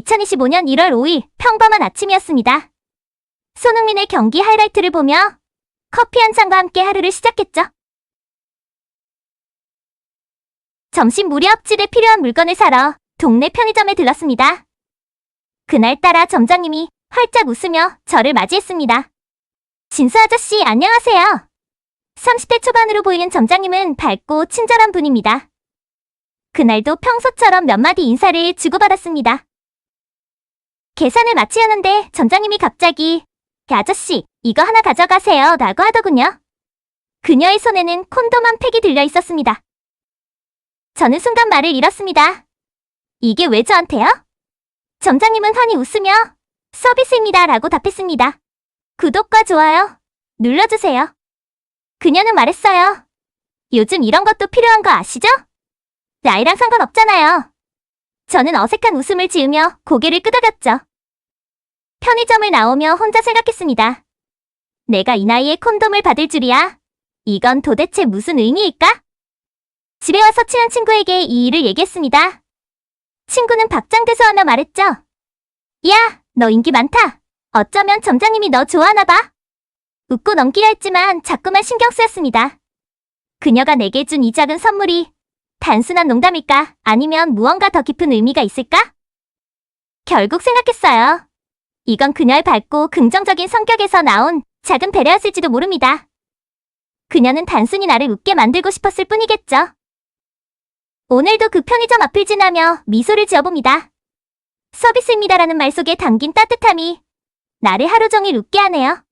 2025년 1월 5일 평범한 아침이었습니다. 손흥민의 경기 하이라이트를 보며 커피 한 잔과 함께 하루를 시작했죠. 점심 무렵집에 필요한 물건을 사러 동네 편의점에 들렀습니다. 그날따라 점장님이 활짝 웃으며 저를 맞이했습니다. 진수 아저씨 안녕하세요. 30대 초반으로 보이는 점장님은 밝고 친절한 분입니다. 그날도 평소처럼 몇 마디 인사를 주고받았습니다. 계산을 마치려는데 점장님이 갑자기 "야, 아저씨 이거 하나 가져가세요 라고 하더군요. 그녀의 손에는 콘돔 한 팩이 들려 있었습니다. 저는 순간 말을 잃었습니다. 이게 왜 저한테요? 점장님은 환히 웃으며 서비스입니다 라고 답했습니다. 구독과 좋아요 눌러주세요. 그녀는 말했어요. 요즘 이런 것도 필요한 거 아시죠? 나이랑 상관없잖아요. 저는 어색한 웃음을 지으며 고개를 끄덕였죠. 편의점을 나오며 혼자 생각했습니다. 내가 이 나이에 콘돔을 받을 줄이야? 이건 도대체 무슨 의미일까? 집에 와서 친한 친구에게 이 일을 얘기했습니다. 친구는 박장대소 하며 말했죠. 야, 너 인기 많다. 어쩌면 점장님이 너 좋아하나 봐. 웃고 넘기려 했지만 자꾸만 신경 쓰였습니다. 그녀가 내게 준 이 작은 선물이 단순한 농담일까? 아니면 무언가 더 깊은 의미가 있을까? 결국 생각했어요. 이건 그녀의 밝고 긍정적인 성격에서 나온 작은 배려였을지도 모릅니다. 그녀는 단순히 나를 웃게 만들고 싶었을 뿐이겠죠. 오늘도 그 편의점 앞을 지나며 미소를 지어봅니다. 서비스입니다라는 말 속에 담긴 따뜻함이 나를 하루 종일 웃게 하네요.